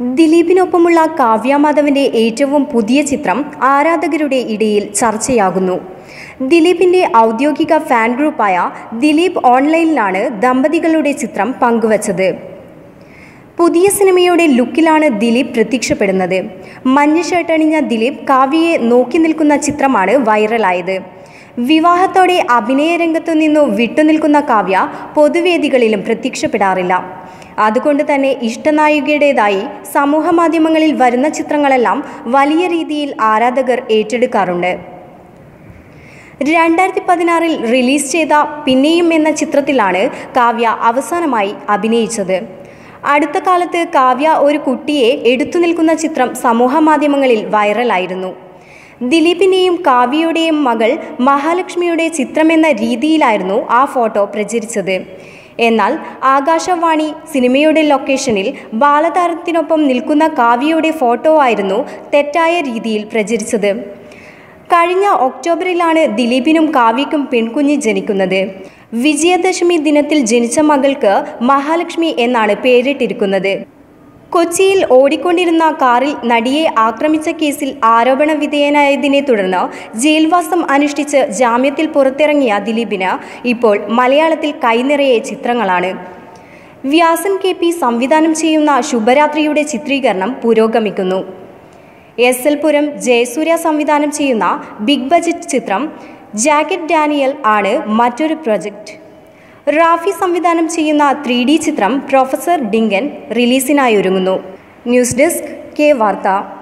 ദിലീപിനൊപ്പമുള്ള കാവ്യ മാധവന്റെ ഏറ്റവും പുതിയ ചിത്രം ആരാധകരുടെ ഇടയിൽ ചർച്ചയാകുന്നു. ദിലീപിന്റെ ഔദ്യോഗിക ഫാൻ ഗ്രൂപ്പായ ദിലീപ് ഓൺലൈനിലാണ് ദമ്പതികളുടെ ചിത്രം പങ്കുവച്ചത്. പുതിയ സിനിമയുടെ ലുക്കിലാണ് ദിലീപ് പ്രത്യക്ഷപ്പെടുന്നത്. മഞ്ഞ ഷർട്ടണിഞ്ഞ ദിലീപ് കാവ്യയെ നോക്കി നിൽക്കുന്ന ചിത്രമാണ് വൈറലായത്. വിവാഹത്തോടെ അഭിനയ രംഗത്തു നിന്നു വിട്ടുനിൽക്കുന്ന കാവ്യ പൊതുവേദികളിലും പ്രത്യക്ഷപ്പെടാറില്ല. അതുകൊണ്ട് തന്നെ ഇഷ്ടനായികയുടേതായി സമൂഹ മാധ്യമങ്ങളിൽ വരുന്ന ചിത്രങ്ങളെല്ലാം വലിയ രീതിയിൽ ആരാധകർ ഏറ്റെടുക്കാറുണ്ട്. രണ്ടായിരത്തി പതിനാറിൽ റിലീസ് ചെയ്ത പിന്നെയും എന്ന ചിത്രത്തിലാണ് കാവ്യ അവസാനമായി അഭിനയിച്ചത്. അടുത്ത കാലത്ത് കാവ്യ ഒരു കുട്ടിയെ എടുത്തു നിൽക്കുന്ന ചിത്രം സമൂഹ മാധ്യമങ്ങളിൽ വൈറലായിരുന്നു. ദിലീപിന്റെയും കാവ്യയുടെയും മകൾ മഹാലക്ഷ്മിയുടെ ചിത്രമെന്ന രീതിയിലായിരുന്നു ആ ഫോട്ടോ പ്രചരിച്ചത്. എന്നാൽ ആകാശവാണി സിനിമയുടെ ലൊക്കേഷനിൽ ബാലതാരത്തിനൊപ്പം നിൽക്കുന്ന കാവ്യയുടെ ഫോട്ടോ ആയിരുന്നു തെറ്റായ രീതിയിൽ പ്രചരിച്ചത്. കഴിഞ്ഞ ഒക്ടോബറിലാണ് ദിലീപിനും കാവ്യക്കും പെൺകുഞ്ഞ് ജനിക്കുന്നത്. വിജയദശമി ദിനത്തിൽ ജനിച്ച മകൾക്ക് മഹാലക്ഷ്മി എന്നാണ് പേരിട്ടിരിക്കുന്നത്. കൊച്ചിയിൽ ഓടിക്കൊണ്ടിരുന്ന കാറിൽ നടിയെ ആക്രമിച്ച കേസിൽ ആരോപണ വിധേയനായതിനെ തുടർന്ന് ജയിൽവാസം അനുഷ്ഠിച്ച് ജാമ്യത്തിൽ പുറത്തിറങ്ങിയ ദിലീപിന് ഇപ്പോൾ മലയാളത്തിൽ കൈനിറയെ ചിത്രങ്ങളാണ്. വ്യാസൻ കെ പി സംവിധാനം ചെയ്യുന്ന ശുഭരാത്രിയുടെ ചിത്രീകരണം പുരോഗമിക്കുന്നു. എസ് എൽ പുരം ജയസൂര്യ സംവിധാനം ചെയ്യുന്ന ബിഗ് ബജറ്റ് ചിത്രം ജാക്കറ്റ് ഡാനിയൽ ആണ് മറ്റൊരു പ്രൊജക്റ്റ്. റാഫി സംവിധാനം ചെയ്യുന്ന ത്രീ ഡി ചിത്രം പ്രൊഫസർ ഡിങ്കൻ റിലീസിനായി ഒരുങ്ങുന്നു. ന്യൂസ് ഡെസ്ക് കെ വാർത്ത.